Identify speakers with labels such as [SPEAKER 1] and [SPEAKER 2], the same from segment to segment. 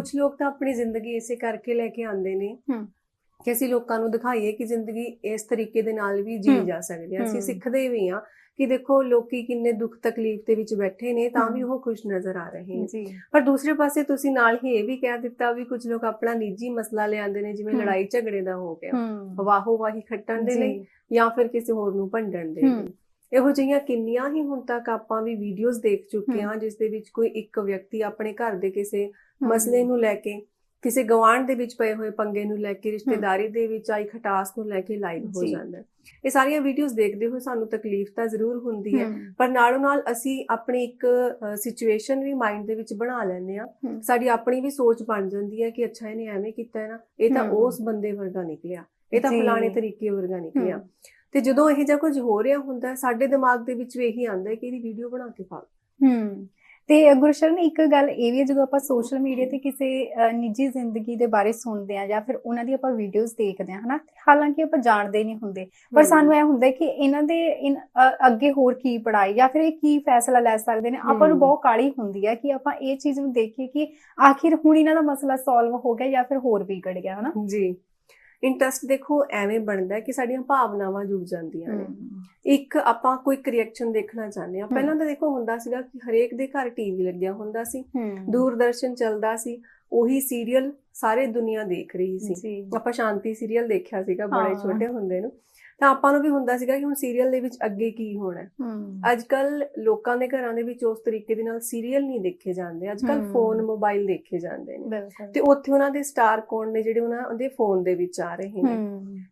[SPEAKER 1] ਕੁਝ ਲੋਕ ਤਾਂ ਆਪਣੀ ਜ਼ਿੰਦਗੀ ਇਸੇ ਕਰਕੇ ਲੈ ਕੇ ਆਉਂਦੇ ਨੇ। ਕਿ ਅਸੀਂ ਲੋਕਾਂ ਨੂੰ ਦਿਖਾਈਏ ਕਿ ਜ਼ਿੰਦਗੀ ਇਸ ਤਰੀਕੇ ਦੇ ਨਾਲ ਵੀ ਜੀ। ਜਾ ਸਕਦੀ ਹੈ ਅਸੀਂ। ਸਿੱਖਦੇ ਵੀ ਹਾਂ ਕਿ ਦੇਖੋ ਲੋਕੀ ਕਿੰਨੇ ਦੁੱਖ ਤਕਲੀਫ ਦੇ ਵਿੱਚ ਬੈਠੇ ਨੇ ਤਾਂ ਵੀ। ਉਹ ਖੁਸ਼ ਨਜ਼ਰ ਆ ਰਹੇ ਨੇ ਪਰ ਦੂਸਰੇ ਪਾਸੇ ਤੁਸੀਂ ਨਾਲ ਹੀ ਇਹ ਵੀ ਕਹਿ ਦਿੱਤਾ ਵੀ ਕੁਝ ਲੋਕ ਆਪਣਾ ਨਿੱਜੀ ਮਸਲਾ ਲਿਆਉਂਦੇ ਨੇ ਜਿਵੇਂ। ਲੜਾਈ ਝਗੜੇ ਦਾ ਹੋ ਗਿਆ ਵਾਹੋ ਵਾਹੀ ਖੱਟਣ ਦੇ ਲਈ ਜਾਂ ਫਿਰ ਕਿਸੇ ਹੋਰ ਨੂੰ ਭੰਡਣ ਦੇ। ਲਈ ਇਹੋ ਜਿਹੀਆਂ ਕਿੰਨੀਆਂ ਹੀ ਹੁਣ ਤੱਕ ਆਪਾਂ ਵੀ ਵੀਡੀਓਜ਼ ਦੇਖ ਚੁੱਕੇ। ਹਾਂ ਜਿਸ ਦੇ ਵਿੱਚ ਕੋਈ ਇੱਕ ਵਿਅਕਤੀ ਆਪਣੇ ਘਰ ਦੇ ਕਿਸੇ ਮਸਲੇ ਨੂੰ ਲੈ ਕੇ ਕਿਸੇ ਗਵਾਂਢ ਦੇ ਵਿੱਚ ਪਏ ਹੋਏ ਪੰਗੇ ਨੂੰ ਲੈ ਕੇ ਰਿਸ਼ਤੇਦਾਰੀ ਦੇ ਵਿੱਚ ਆਈ ਖਟਾਸ ਨੂੰ ਲੈ ਕੇ ਲਾਈਵ ਹੋ। ਜਾਂਦਾ ਹੈ ਇਹ ਸਾਰੀਆਂ ਵੀਡੀਓਜ਼ ਦੇਖਦੇ ਹੋਏ ਸਾਨੂੰ ਤਕਲੀਫ ਤਾਂ ਜ਼ਰੂਰ ਹੁੰਦੀ ਹੈ ਪਰ ਨਾਲੋਂ ਨਾਲ ਅਸੀਂ ਆਪਣੀ ਇੱਕ ਸਿਚੁਏਸ਼ਨ ਵੀ ਮਾਈਂਡ ਦੇ ਵਿੱਚ ਬਣਾ ਲੈਂਦੇ ਆ। ਸਾਡੀ ਆਪਣੀ ਵੀ ਸੋਚ ਬਣ ਜਾਂਦੀ ਹੈ ਕਿ ਅੱਛਾ ਇਹਨੇ ਐਵੇਂ ਕੀਤਾ ਹੈ ਨਾ ਇਹ ਤਾਂ। ਉਸ ਬੰਦੇ ਵਰਗਾ ਨਿਕਲਿਆ ਇਹ ਤਾਂ। ਫਲਾਣੇ ਤਰੀਕੇ ਵਰਗਾ ਨਿਕਲਿਆ। ਤੇ ਜਦੋਂ ਇਹ ਜਿਹਾ ਕੁਝ ਹੋ ਰਿਹਾ ਹੁੰਦਾ ਸਾਡੇ ਦਿਮਾਗ ਦੇ ਵਿੱਚ ਵੀ ਇਹੀ ਆਉਂਦਾ ਕਿ ਇਹਦੀ ਵੀਡੀਓ ਬਣਾ ਕੇ ਪਾ।
[SPEAKER 2] ਹੂੰ ਤੇ ਗੁਰਸ਼ਰਨ ਇੱਕ ਗੱਲ ਇਹ ਵੀ ਜਦੋਂ ਆਪਾਂ ਸੋਸ਼ਲ ਮੀਡੀਆ ਤੇ ਕਿਸੇ ਨਿੱਜੀ ਜ਼ਿੰਦਗੀ ਦੇ ਬਾਰੇ ਸੁਣਦੇ ਆ ਜਾਂ ਫਿਰ ਉਹਨਾਂ ਦੀ ਆਪਾਂ ਵੀਡੀਓਜ਼ ਦੇਖਦੇ ਆ ਹਨਾ ਹਾਲਾਂਕਿ ਆਪਾਂ ਜਾਣਦੇ ਨਹੀਂ ਹੁੰਦੇ ਪਰ। ਸਾਨੂੰ ਇਹ ਹੁੰਦਾ ਕਿ ਇਹਨਾਂ ਦੇ ਅੱਗੇ ਹੋਰ ਕੀ ਪੜਾਈ ਜਾਂ ਫਿਰ ਇਹ ਕੀ ਫੈਸਲਾ ਲੈ ਸਕਦੇ ਨੇ ਆਪਾਂ ਨੂੰ। ਬਹੁਤ ਕਾਲੀ ਹੁੰਦੀ ਹੈ ਕਿ ਆਪਾਂ ਇਹ ਚੀਜ਼ ਨੂੰ ਦੇਖੀਏ ਕਿ ਆਖਿਰ ਹੁਣ ਇਹਨਾਂ ਦਾ ਮਸਲਾ ਸੋਲਵ ਹੋ ਗਿਆ ਜਾਂ ਫਿਰ ਹੋਰ ਵਿਗੜ ਗਿਆ ਹਨਾ
[SPEAKER 1] ਜੀ ਇੰਟਰਸਟ ਦੇਖੋ ਐਵੇਂ ਬਣਦਾ ਕਿ ਸਾਡੀਆਂ ਭਾਵਨਾਵਾਂ ਜੁੜ ਜਾਂਦੀਆਂ ਨੇ। ਇੱਕ ਆਪਾਂ ਕੋਈ ਰਿਐਕਸ਼ਨ ਦੇਖਣਾ ਚਾਹੁੰਦੇ ਆ। ਪਹਿਲਾਂ ਤਾਂ ਦੇਖੋ ਹੁੰਦਾ ਸੀਗਾ ਕਿ ਹਰੇਕ ਦੇ ਘਰ ਟੀਵੀ ਲੱਗਿਆ ਹੁੰਦਾ ਸੀ। ਦੂਰਦਰਸ਼ਨ ਚੱਲਦਾ ਸੀ। ਉਹੀ ਸੀਰੀਅਲ ਸਾਰੇ ਦੁਨੀਆ ਦੇਖ ਰਹੀ ਸੀ। ਆਪਾਂ ਸ਼ਾਂਤੀ ਸੀਰੀਅਲ ਦੇਖਿਆ ਸੀਗਾ ਬੜੇ। ਛੋਟੇ ਹੁੰਦੇ ਨੂੰ। ਤਾਂ ਆਪਾਂ ਨੂੰ ਵੀ ਹੁੰਦਾ ਸੀਗਾ ਕਿ ਹੁਣ ਸੀਰੀਅਲ ਦੇ ਵਿੱਚ ਅੱਗੇ ਕੀ ਹੋਣਾ ਅੱਜ ਕੱਲ ਲੋਕਾਂ ਦੇ ਘਰਾਂ ਦੇ ਵਿੱਚ ਉਸ ਤਰੀਕੇ ਦੇ ਨਾਲ ਸੀਰੀਅਲ ਨਹੀਂ ਦੇਖੇ ਜਾਂਦੇ। ਅੱਜ ਕੱਲ। ਫੋਨ ਮੋਬਾਈਲ ਦੇਖੇ ਜਾਂਦੇ ਨੇ। ਤੇ ਉੱਥੇ ਉਹਨਾਂ ਦੇ ਸਟਾਰ ਕੌਣ ਨੇ ਜਿਹੜੇ ਉਹਨਾਂ ਦੇ ਫੋਨ ਦੇ ਵਿੱਚ ਆ ਰਹੇ ਨੇ?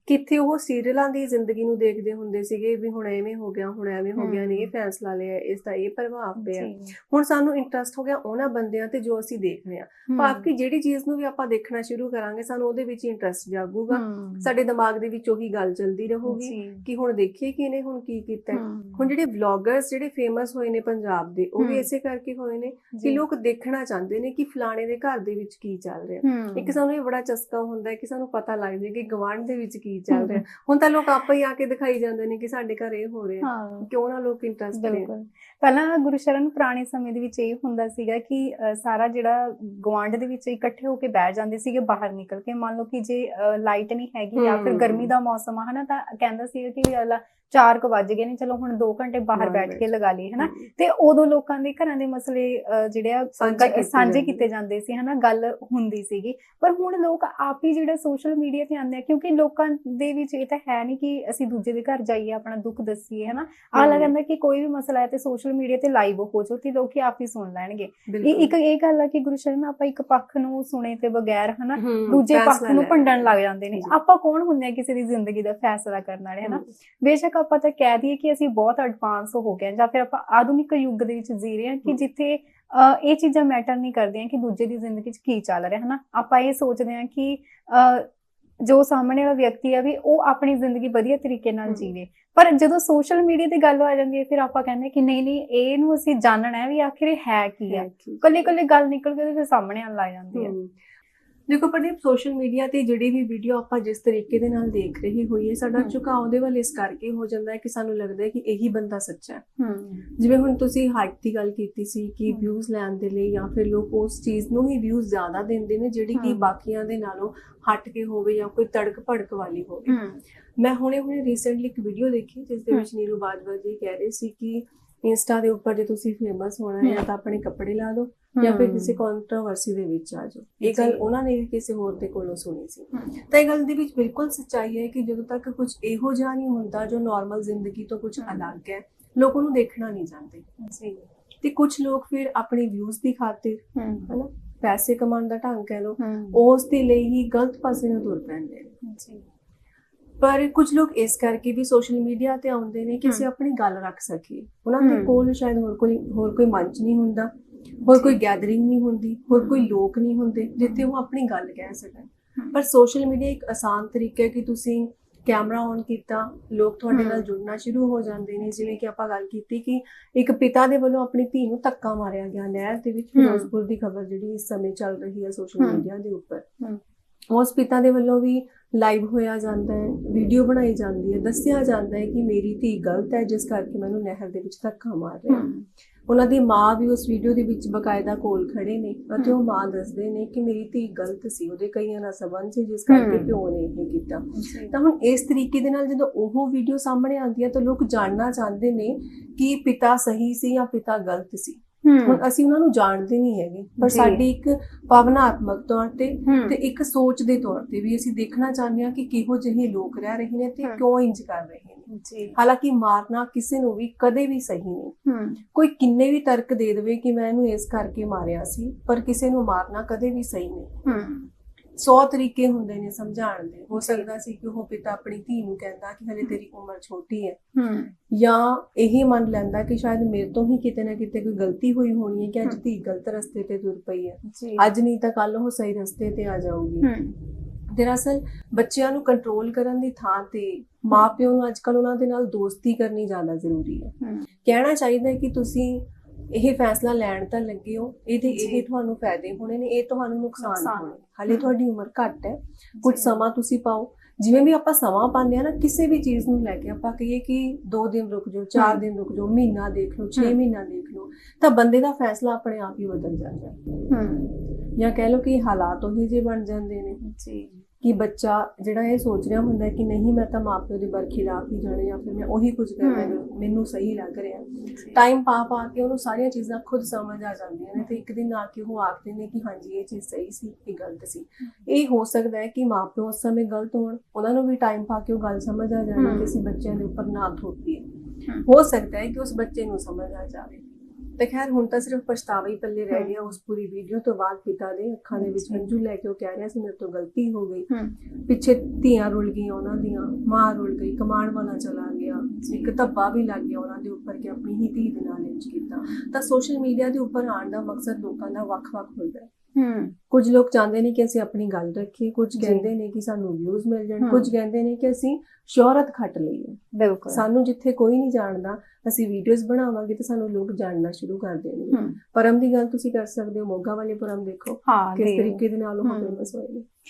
[SPEAKER 1] ਕਿੱਥੇ ਉਹ ਸੀਰੀਅਲਾਂ ਦੀ ਜ਼ਿੰਦਗੀ ਨੂੰ ਦੇਖਦੇ ਹੁੰਦੇ ਸੀਗੇ ਵੀ ਹੁਣ ਐਵੇਂ ਹੋ ਗਿਆ ਹੁਣ ਐਵੇਂ ਹੋ ਗਿਆ ਨੇ ਇਹ। ਫੈਸਲਾ ਲਿਆ ਇਸ ਦਾ ਇਹ ਪ੍ਰਭਾਵ ਪਿਆ। ਹੁਣ ਸਾਨੂੰ ਇੰਟਰਸਟ ਹੋ ਗਿਆ ਉਹਨਾਂ ਬੰਦਿਆਂ ਤੇ ਜੋ ਅਸੀਂ ਦੇਖ ਰਹੇ ਹਾਂ। ਭਾਵ ਕਿ ਜਿਹੜੀ ਚੀਜ਼ ਨੂੰ ਵੀ ਆਪਾਂ ਦੇਖਣਾ ਸ਼ੁਰੂ ਕਰਾਂਗੇ ਸਾਨੂੰ ਉਹਦੇ ਵਿੱਚ ਇੰਟਰਸਟ ਜਾਗੂਗਾ। ਸਾਡੇ ਦਿਮਾਗ ਦੇ ਵਿੱਚ ਉਹੀ ਗੱਲ ਚੱਲਦੀ ਰਹੂਗੀ
[SPEAKER 2] ਜੀ।
[SPEAKER 1] ਕਿ ਹੁਣ ਦੇਖੀਏ ਕਿ ਇਹਨੇ ਹੁਣ ਕੀ ਕੀਤਾ ਹੁਣ ਜਿਹੜੇ ਵਲੌਗਰਸ ਜਿਹੜੇ ਫੇਮਸ ਹੋਏ ਨੇ ਪੰਜਾਬ ਦੇ ਉਹ ਵੀ। ਇਸੇ ਕਰਕੇ ਹੋਏ ਨੇ ਕਿ
[SPEAKER 2] ਜੀ।
[SPEAKER 1] ਲੋਕ ਦੇਖਣਾ ਚਾਹੁੰਦੇ ਨੇ ਕਿ ਫਲਾਣੇ ਦੇ ਘਰ ਦੇ ਵਿੱਚ ਕੀ ਚੱਲ ਰਿਹਾ। ਇੱਕ ਸਾਨੂੰ ਇਹ ਬੜਾ ਚਸਕਾ ਹੁੰਦਾ ਹੈ ਕਿ ਸਾਨੂੰ ਪਤਾ ਲੱਗ ਜਾਏ ਕਿ ਗਵਾਂਢ ਦੇ ਵਿੱਚ ਕੀ ਚੱਲ ਰਿਹਾ। ਹੁਣ ਤਾਂ ਲੋਕ ਆਪੇ ਹੀ ਆ ਕੇ ਦਿਖਾਈ ਜਾਂਦੇ ਨੇ ਕਿ ਸਾਡੇ ਘਰ ਇਹ ਹੋ ਰਿਹਾ ਕਿਉਂ ਨਾ ਲੋਕ ਇੰਟਰਸਟ ਲੈਣ।
[SPEAKER 2] ਪਹਿਲਾਂ ਗੁਰਸ਼ਰਨ ਪੁਰਾਣੇ ਸਮੇਂ ਦੇ ਵਿੱਚ ਇਹ ਹੁੰਦਾ ਸੀਗਾ ਕਿ ਸਾਰਾ ਜਿਹੜਾ ਗਵਾਂਢ ਦੇ ਵਿੱਚ ਇਕੱਠੇ ਹੋ ਕੇ ਬੈਠ ਜਾਂਦੇ ਸੀਗੇ ਬਾਹਰ ਨਿਕਲ ਕੇ ਮੰਨ ਲਓ ਕਿ ਜੇ ਲਾਈਟ ਨਹੀਂ ਹੈਗੀ ਜਾਂ ਫਿਰ। ਗਰਮੀ ਦਾ ਮੌਸਮ ਆ ਹਨਾ ਤਾਂ ਕਹਿੰਦਾ ਸੀਗਾ ਕਿ ਅਲਾ 4 ਕੁ ਵੱਜ ਗਏ ਨੇ ਚਲੋ ਹੁਣ 2 ਘੰਟੇ ਬਾਹਰ ਬੈਠ ਕੇ ਲਗਾ ਲਈਏ ਹਨਾ। ਤੇ ਉਦੋਂ ਲੋਕਾਂ ਦੇ ਘਰਾਂ ਦੇ ਮਸਲੇ ਜਿਹੜੇ ਆ
[SPEAKER 1] ਸਾਂਝੇ ਕੀਤੇ ਜਾਂਦੇ।
[SPEAKER 2] ਸੀ ਹਨਾ ਗੱਲ ਹੁੰਦੀ ਸੀਗੀ ਪਰ ਹੁਣ ਲੋਕ ਆਪ ਹੀ ਜਿਹੜਾ ਸੋਸ਼ਲ ਮੀਡੀਆ ਤੇ ਆਉਂਦੇ ਆ ਕਿਉਂਕਿ ਲੋਕਾਂ ਦੇ ਵਿੱਚ ਇਹ ਤਾਂ ਹੈ ਨਹੀਂ ਕਿ ਅਸੀਂ ਦੂਜੇ ਦੇ ਘਰ ਜਾਈਏ ਆਪਣਾ ਦੁੱਖ ਦੱਸੀਏ ਹਨਾ
[SPEAKER 1] ਹਮ।
[SPEAKER 2] ਕਹਿੰਦਾ ਕਿ ਕੋਈ ਵੀ ਮਸਲਾ ਹੈ ਤੇ ਸੋਸ਼ਲ ਮੀਡੀਆ ਤੇ ਲਾਈਵ ਹੋ ਜਾਓ ਤੇ ਲੋਕੀ ਆਪ ਹੀ ਸੁਣ ਲੈਣਗੇ ਇਹ ਇੱਕ ਇਹ ਗੱਲ ਆ ਕਿ ਗੁਰਸ਼ਰਨ ਆਪਾਂ ਇੱਕ ਪੱਖ ਨੂੰ ਸੁਣੇ ਤੇ ਬਗੈਰ ਹਨਾ ਦੂਜੇ ਪੱਖ ਨੂੰ ਭੰਡਣ ਲੱਗ ਜਾਂਦੇ ਨੇ। ਆਪਾਂ ਕੌਣ ਹੁੰਦੇ ਆ ਕਿਸੇ ਦੀ ਜ਼ਿੰਦਗੀ ਦਾ ਫੈਸਲਾ ਕਰਨ ਵਾਲੇ ਹਨਾ ਬੇਸ਼ੱਕ ਆਪਾਂ ਤਾਂ ਕਹਿ ਦਈਏ ਕਿ ਅਸੀਂ ਬਹੁਤ ਐਡਵਾਂਸ ਹੋ ਗਏ ਜਾਂ ਫਿਰ ਆਪਾਂ ਆਧੁਨਿਕ ਯੁੱਗ ਦੇ ਵਿੱਚ ਜੀ ਰਹੇ ਹਾਂ ਕਿ। ਜਿੱਥੇ ਇਹ ਚੀਜ਼ਾਂ ਮੈਟਰ ਨਹੀਂ ਕਰਦੀਆਂ ਕਿ ਦੂਜੇ ਦੀ ਜ਼ਿੰਦਗੀ 'ਚ ਕੀ ਚੱਲ ਰਿਹਾ ਹਨਾ ਆਪਾਂ ਇਹ ਸੋਚਦੇ ਹਾਂ ਕਿ ਜੋ ਸਾਹਮਣੇ ਵਾਲਾ ਵਿਅਕਤੀ ਆ ਵੀ ਉਹ ਆਪਣੀ ਜ਼ਿੰਦਗੀ ਵਧੀਆ ਤਰੀਕੇ ਨਾਲ। ਜੀਵੇ ਪਰ ਜਦੋਂ ਸੋਸ਼ਲ ਮੀਡੀਆ ਤੇ ਗੱਲ ਆ ਜਾਂਦੀ ਹੈ ਫਿਰ ਆਪਾਂ ਕਹਿੰਦੇ ਕਿ ਨਹੀਂ ਨਹੀਂ ਇਹਨੂੰ ਅਸੀਂ ਜਾਣਨਾ ਹੈ ਵੀ ਆਖਿਰ ਇਹ ਹੈ ਕੀ
[SPEAKER 1] ਹੈ।
[SPEAKER 2] ਕੱਲੇ ਕੱਲੇ ਗੱਲ ਨਿਕਲ ਕੇ ਫਿਰ ਸਾਹਮਣੇ ਆਉਣ ਲੱਗ ਜਾਂਦੀ ਹੈ।
[SPEAKER 1] ਦੇਖੋ ਪ੍ਰਦੀਪ ਸੋਸ਼ਲ ਮੀਡੀਆ ਤੇ ਜਿਹੜੀ ਵੀ ਵੀਡੀਓ ਆਪਾਂ ਜਿਸ ਤਰੀਕੇ ਦੇ ਨਾਲ ਦੇਖ ਰਹੇ ਹੋਈਏ ਸਾਡਾ। ਝੁਕਾਅ ਉਹਦੇ ਵੱਲ ਇਸ ਕਰਕੇ ਹੋ ਜਾਂਦਾ ਹੈ ਕਿ ਸਾਨੂੰ ਲੱਗਦਾ ਹੈ ਕਿ ਇਹੀ ਬੰਦਾ ਸੱਚਾ ਹੈ ਜਿਵੇਂ ਹੁਣ ਤੁਸੀਂ ਹਾਈਕ ਦੀ ਗੱਲ ਕੀਤੀ ਸੀ ਕਿ। ਵਿਊਜ਼ ਲੈਣ ਦੇ ਲਈ ਜਾਂ ਫਿਰ ਲੋਕ ਉਸ ਚੀਜ਼ ਨੂੰ ਹੀ ਵਿਊਜ਼ ਜ਼ਿਆਦਾ ਦਿੰਦੇ ਨੇ ਜਿਹੜੀ ਕਿ। ਬਾਕੀਆਂ ਦੇ ਨਾਲੋਂ ਹਟ ਕੇ ਹੋਵੇ ਜਾਂ ਕੋਈ ਤੜਕ ਭੜਕ ਵਾਲੀ ਹੋਵੇ ਮੈਂ ਹੁਣੇ ਹੁਣੇ ਰੀਸੈਂਟਲੀ ਇੱਕ ਵੀਡੀਓ ਦੇਖੀ ਜਿਸ ਦੇ। ਵਿੱਚ ਨੀਰੂ ਬਾਜਵਾ ਜੀ ਕਹਿ ਰਹੇ ਸੀ ਕਿ ਇੰਸਟਾ ਦੇ ਉੱਪਰ ਜੇ ਤੁਸੀਂ ਫੇਮਸ ਹੋਣਾ ਹੈ। ਤਾਂ ਆਪਣੇ ਕੱਪੜੇ ਲਾ ਦਿਓ ਜਾਂ ਫਿਰ ਕਿਸੇ ਕੰਟਰੋਵਰਸੀ ਦੇ ਵਿੱਚ ਆ ਜਾਓ। ਇਹ ਗੱਲ। ਉਹਨਾਂ ਨੇ ਵੀ ਕਿਸੇ ਹੋਰ ਦੇ ਕੋਲੋਂ ਸੁਣੀ ਸੀ। ਤਾਂ ਇਹ ਗੱਲ ਦੇ ਵਿੱਚ ਬਿਲਕੁਲ ਸੱਚਾਈ ਹੈ ਕਿ ਜਦੋਂ ਤੱਕ ਕੁਝ ਇਹੋ ਜਿਹਾ ਨਹੀਂ ਹੁੰਦਾ ਜੋ ਨਾਰਮਲ ਜ਼ਿੰਦਗੀ ਤੋਂ ਕੁਝ। ਅਲੱਗ ਹੈ ਲੋਕ ਉਹਨੂੰ ਦੇਖਣਾ ਨਹੀਂ ਚਾਹੁੰਦੇ।
[SPEAKER 2] ਜੀ।
[SPEAKER 1] ਤੇ ਕੁਝ ਲੋਕ ਫਿਰ ਆਪਣੀ ਵਿਊਜ਼ ਦੀ ਖਾਤਰ ਹਨਾ ਪੈਸੇ ਕਮਾਉਣ ਦਾ ਢੰਗ ਕਹਿ ਲਓ
[SPEAKER 2] ਹੂੰ
[SPEAKER 1] ਉਸ ਦੇ ਲਈ ਹੀ ਗਲਤ ਪਾਸੇ ਨੂੰ ਤੁਰ ਪੈਂਦੇ ਨੇ।
[SPEAKER 2] ਜੀ।
[SPEAKER 1] ਪਰ ਕੁਝ ਲੋਕ ਇਸ ਕਰਕੇ ਵੀ ਸੋਸ਼ਲ ਮੀਡੀਆ ਤੇ ਆਉਂਦੇ ਨੇ ਕਿ ਅਸੀਂ। ਆਪਣੀ ਗੱਲ ਰੱਖ ਸਕੀਏ ਉਹਨਾਂ ਦੇ। ਕੋਲ ਸ਼ਾਇਦ ਹੋਰ ਕੋਈ ਹੋਰ ਕੋਈ ਮੰਚ ਨਹੀਂ ਹੁੰਦਾ ਹੋਰ ਕੋਈ ਗੈਦਰਿੰਗ ਨਹੀਂ ਹੁੰਦੀ ਹੋਰ ਕੋਈ ਲੋਕ ਨਹੀਂ ਹੁੰਦੇ ਜਿੱਥੇ ਉਹ ਆਪਣੀ ਗੱਲ ਕਹਿ ਸਕਣ। ਪਰ ਸੋਸ਼ਲ ਮੀਡੀਆ ਇੱਕ ਆਸਾਨ ਤਰੀਕਾ ਹੈ ਕਿ ਤੁਸੀਂ ਕੈਮਰਾ ਔਨ ਕੀਤਾ ਲੋਕ ਤੁਹਾਡੇ। ਨਾਲ ਜੁੜਨਾ ਸ਼ੁਰੂ ਹੋ ਜਾਂਦੇ ਨੇ ਜਿਵੇਂ ਕਿ ਆਪਾਂ ਗੱਲ ਕੀਤੀ ਕਿ ਇੱਕ ਪਿਤਾ ਦੇ ਵੱਲੋਂ ਆਪਣੀ ਧੀ ਨੂੰ ਧੱਕਾ ਮਾਰਿਆ ਗਿਆ ਨਹਿਰ ਦੇ ਵਿੱਚ। ਫਿਰੋਜ਼ਪੁਰ ਦੀ ਖਬਰ ਜਿਹੜੀ ਇਸ ਸਮੇਂ ਚੱਲ ਰਹੀ ਹੈ ਸੋਸ਼ਲ। ਮੀਡੀਆ ਦੇ ਉੱਪਰ। ਉਸ ਪਿਤਾ ਦੇ ਵੱਲੋਂ ਵੀ ਲਾਈਵ ਹੋਇਆ ਜਾਂਦਾ ਹੈ ਵੀਡੀਓ ਬਣਾਈ ਜਾਂਦੀ ਹੈ ਦੱਸਿਆ ਜਾਂਦਾ ਹੈ ਕਿ ਮੇਰੀ ਧੀ ਗਲਤ ਹੈ ਜਿਸ ਕਰਕੇ ਮੈਨੂੰ ਨਹਿਰ ਦੇ ਵਿੱਚ ਧੱਕਾ ਮਾਰ ਰਿਹਾ ਉਹਨਾਂ ਦੀ ਮਾਂ ਵੀ ਉਸ ਵੀਡੀਓ ਦੇ ਵਿੱਚ ਬਕਾਇਦਾ ਕੋਲ ਖੜੇ ਨੇ ਅਤੇ ਉਹ ਮਾਂ ਦੱਸਦੇ ਨੇ ਕਿ ਮੇਰੀ ਧੀ ਗਲਤ ਸੀ ਉਹਦੇ ਕਈਆਂ ਨਾਲ ਸਬੰਧ ਸੀ ਜਿਸ ਕਰਕੇ। ਪਿਓ ਨੇ ਇਹ ਕੀਤਾ। ਤਾਂ ਹੁਣ ਇਸ ਤਰੀਕੇ ਦੇ ਨਾਲ ਜਦੋਂ ਉਹ ਵੀਡੀਓ ਸਾਹਮਣੇ ਆਉਂਦੀ ਹੈ ਤਾਂ ਲੋਕ ਜਾਣਨਾ ਚਾਹੁੰਦੇ ਨੇ ਕਿ ਪਿਤਾ ਸਹੀ ਸੀ ਜਾਂ ਪਿਤਾ ਗਲਤ ਸੀ। ਹੁਣ ਅਸੀਂ ਉਹਨਾਂ ਨੂੰ ਜਾਣਦੇ ਨਹੀਂ ਹੈਗੇ ਪਰ। ਸਾਡੀ ਇੱਕ ਭਾਵਨਾਤਮਕ ਤੌਰ ਤੇ ਤੇ ਇੱਕ ਸੋਚ ਦੇ ਤੌਰ ਤੇ ਵੀ ਅਸੀਂ ਦੇਖਣਾ ਚਾਹੁੰਦੇ ਹਾਂ ਕਿ ਕਿਹੋ ਜਿਹੇ ਲੋਕ ਰਹਿ ਰਹੇ ਨੇ ਤੇ। ਕਿਉਂ ਇੰਜ ਕਰ ਰਹੇ ਨੇ।
[SPEAKER 2] ਜੀ।
[SPEAKER 1] ਹਾਲਾਂਕਿ ਮਾਰਨਾ ਕਿਸੇ ਨੂੰ ਵੀ ਕਦੇ ਵੀ ਸਹੀ ਨਹੀਂ। ਕੋਈ ਕਿੰਨੇ ਵੀ ਤਰਕ ਦੇ ਦੇਵੇ ਕਿ ਮੈਂ ਇਹਨੂੰ ਇਸ ਕਰਕੇ ਮਾਰਿਆ ਸੀ ਪਰ ਕਿਸੇ ਨੂੰ ਮਾਰਨਾ ਕਦੇ ਵੀ ਸਹੀ ਨਹੀਂ। 100 ਤਰੀਕੇ ਹੁੰਦੇ ਨੇ ਸਮਝਾਉਣ ਦੇ। ਹੋ। ਸਕਦਾ ਸੀ ਕਿ ਉਹ ਪਿਤਾ ਆਪਣੀ ਧੀ ਨੂੰ ਕਹਿੰਦਾ ਕਿ ਹਲੇ ਤੇਰੀ ਉਮਰ ਛੋਟੀ ਹੈ। ਜਾਂ ਇਹ ਮੰਨ ਲੈਂਦਾ ਕਿ ਸ਼ਾਇਦ ਮੇਰੇ ਤੋਂ ਹੀ ਕਿਤੇ ਨਾ ਕਿਤੇ ਕੋਈ ਗਲਤੀ ਹੋਈ ਹੋਣੀ ਹੈ ਕਿ ਅੱਜ। ਧੀ ਗਲਤ ਰਸਤੇ ਤੇ ਤੁਰ ਪਈ ਹੈ। ਅੱਜ ਨਹੀਂ ਤਾਂ ਕੱਲ ਉਹ ਸਹੀ ਰਸਤੇ ਤੇ ਆ ਜਾਊਗੀ। ਦਰਅਸਲ ਬੱਚਿਆਂ ਨੂੰ ਕੰਟਰੋਲ ਕਰਨ ਦੀ ਥਾਂ ਤੇ ਮਾਪਿਆਂ ਨੂੰ ਅੱਜਕੱਲ ਉਹਨਾਂ ਦੇ ਨਾਲ ਦੋਸਤੀ ਕਰਨੀ ਜ਼ਿਆਦਾ ਜ਼ਰੂਰੀ ਹੂੰ। ਕਹਿਣਾ ਚਾਹੀਦਾ ਹੈ ਕਿ ਤੁਸੀਂ ਇਹ ਫੈਸਲਾ ਲੈਣ ਤਾਂ ਲੱਗੇ ਹੋ ਇਹਦੇ
[SPEAKER 2] ਜੀ।
[SPEAKER 1] ਇਹ ਤੁਹਾਨੂੰ ਫਾਇਦੇ ਹੋਣੇ ਨੇ ਇਹ ਤੁਹਾਨੂੰ ਨੁਕਸਾਨ। ਹੋਣੇ ਹਾਲੇ। ਤੁਹਾਡੀ ਉਮਰ ਘੱਟ ਹੈ ਕੁਝ
[SPEAKER 2] ਜੀ।
[SPEAKER 1] ਸਮਾਂ ਤੁਸੀਂ ਪਾਓ ਜਿਵੇਂ ਵੀ ਆਪਾਂ ਸਮਾਂ ਪਾਉਂਦੇ ਆ ਨਾ ਕਿਸੇ ਵੀ ਚੀਜ਼ ਨੂੰ ਲੈ ਕੇ ਆਪਾਂ ਕਹੀਏ ਕਿ 2 ਦਿਨ ਰੁਕ ਜਾਓ 4
[SPEAKER 2] ਹਮ।
[SPEAKER 1] ਦਿਨ ਰੁਕ ਜਾਓ ਮਹੀਨਾ ਦੇਖ ਲਓ 6
[SPEAKER 2] ਹਮ।
[SPEAKER 1] ਮਹੀਨਾ ਦੇਖ ਲਓ ਤਾਂ ਬੰਦੇ ਦਾ ਫੈਸਲਾ ਆਪਣੇ ਆਪ ਹੀ ਬਦਲ ਜਾਂਦਾ ਹੈ
[SPEAKER 2] ਹੂੰ
[SPEAKER 1] ਜਾਂ ਕਹਿ ਲਓ ਕਿ ਹਾਲਾਤ ਉਹੀ ਜਿਹੇ ਬਣ ਜਾਂਦੇ ਨੇ
[SPEAKER 2] ਜੀ
[SPEAKER 1] ਕਿ ਬੱਚਾ ਜਿਹੜਾ ਇਹ ਸੋਚ ਰਿਹਾ ਹੁੰਦਾ ਕਿ ਨਹੀਂ ਮੈਂ ਤਾਂ ਮਾਪਿਓ ਦੇ ਬਰਖਿਲਾਫ ਹੀ ਜਾਣਾ ਜਾਂ ਫਿਰ ਮੈਂ ਉਹੀ ਕੁਝ ਕਰਨਾ। ਜੋ ਮੈਨੂੰ ਸਹੀ ਲੱਗ ਰਿਹਾ ਟਾਈਮ ਪਾ ਪਾ ਕੇ ਉਹਨੂੰ ਸਾਰੀਆਂ ਚੀਜ਼ਾਂ ਖੁਦ ਸਮਝ ਆ ਜਾਂਦੀਆਂ ਨੇ ਤੇ ਇੱਕ ਦਿਨ ਆ ਕੇ ਉਹ ਆਖਦੇ ਨੇ ਕਿ ਹਾਂਜੀ ਇਹ ਚੀਜ਼ ਸਹੀ ਸੀ ਇਹ ਗਲਤ ਸੀ ਇਹ ਹੋ ਸਕਦਾ ਹੈ ਕਿ ਮਾਪਿਓ ਉਸ ਸਮੇਂ ਗਲਤ ਹੋਣ ਉਹਨਾਂ ਨੂੰ ਵੀ ਟਾਈਮ ਪਾ ਕੇ ਉਹ ਗੱਲ ਸਮਝ ਆ ਜਾਣੀ। ਕਿ ਅਸੀਂ ਬੱਚਿਆਂ ਦੇ ਉੱਪਰ ਨਾ ਥੋਪੀਏ। ਹੋ ਸਕਦਾ ਹੈ ਕਿ ਉਸ ਬੱਚੇ ਨੂੰ ਸਮਝ ਆ ਜਾਵੇ ਤੇ ਖੈਰ ਹੁਣ ਤਾਂ ਸਿਰਫ ਪਛਤਾਵਾ ਹੀ ਪੱਲੇ ਰਹਿ ਗਿਆ ਉਸ ਪੂਰੀ ਵੀਡੀਓ ਤੋਂ ਬਾਅਦ ਪਿਤਾ ਦੇ ਅੱਖਾਂ ਦੇ ਵਿੱਚ। ਹੰਝੂ ਲੈ ਕੇ ਉਹ ਕਹਿ ਰਿਹਾ ਸੀ ਮੇਰੇ ਤੋਂ ਗਲਤੀ ਹੋ ਗਈ। ਪਿੱਛੇ ਧੀਆਂ ਰੁਲ ਗਈਆਂ ਉਹਨਾਂ ਦੀਆਂ ਮਾਂ ਰੁਲ ਗਈ ਕਮਾਣ ਵਾਲਾ ਚਲਾ ਗਿਆ ਇੱਕ ਧੱਬਾ ਵੀ ਲੱਗ ਗਿਆ ਉਹਨਾਂ ਦੇ ਉੱਪਰ ਕਿ ਆਪਣੀ ਹੀ ਧੀ ਦੇ ਨਾਲ ਇੰਜ ਕੀਤਾ। ਤਾਂ ਸੋਸ਼ਲ ਮੀਡੀਆ ਦੇ ਉੱਪਰ ਆਉਣ ਦਾ ਮਕਸਦ ਲੋਕਾਂ ਦਾ ਵੱਖ-ਵੱਖ ਹੁੰਦਾ ਹੈ।
[SPEAKER 2] ਹੂੰ
[SPEAKER 1] ਕੁਝ ਲੋਕ ਚਾਹੁੰਦੇ ਨੇ ਕਿ ਅਸੀਂ ਆਪਣੀ ਗੱਲ ਰੱਖੀਏ ਕੁਝ। ਕਹਿੰਦੇ ਨੇ ਕਿ ਸਾਨੂੰ ਵਿਊਜ਼ ਮਿਲ ਜਾਣ। ਕੁਝ ਕਹਿੰਦੇ ਨੇ ਕਿ ਅਸੀਂ ਸ਼ੋਹਰਤ ਖੱਟ ਲਈਏ।
[SPEAKER 2] ਬਿਲਕੁਲ।
[SPEAKER 1] ਸਾਨੂੰ ਜਿੱਥੇ ਕੋਈ ਨਹੀਂ ਜਾਣਦਾ ਅਸੀਂ ਵੀਡੀਓਜ਼ ਬਣਾਵਾਂਗੇ ਤਾਂ ਸਾਨੂੰ ਲੋਕ ਜਾਣਨਾ ਸ਼ੁਰੂ ਕਰ ਦੇਣਗੇ। ਪਰਮ ਦੀ ਗੱਲ ਤੁਸੀਂ ਕਰ ਸਕਦੇ ਹੋ ਮੋਗਾ ਵਾਲੇ ਪਰਮ ਦੇਖੋ ਕਿਸ ਤਰੀਕੇ ਦੇ ਨਾਲ ਉਹ। ਫੇਮਸ ਹੋਏ ਨੇ।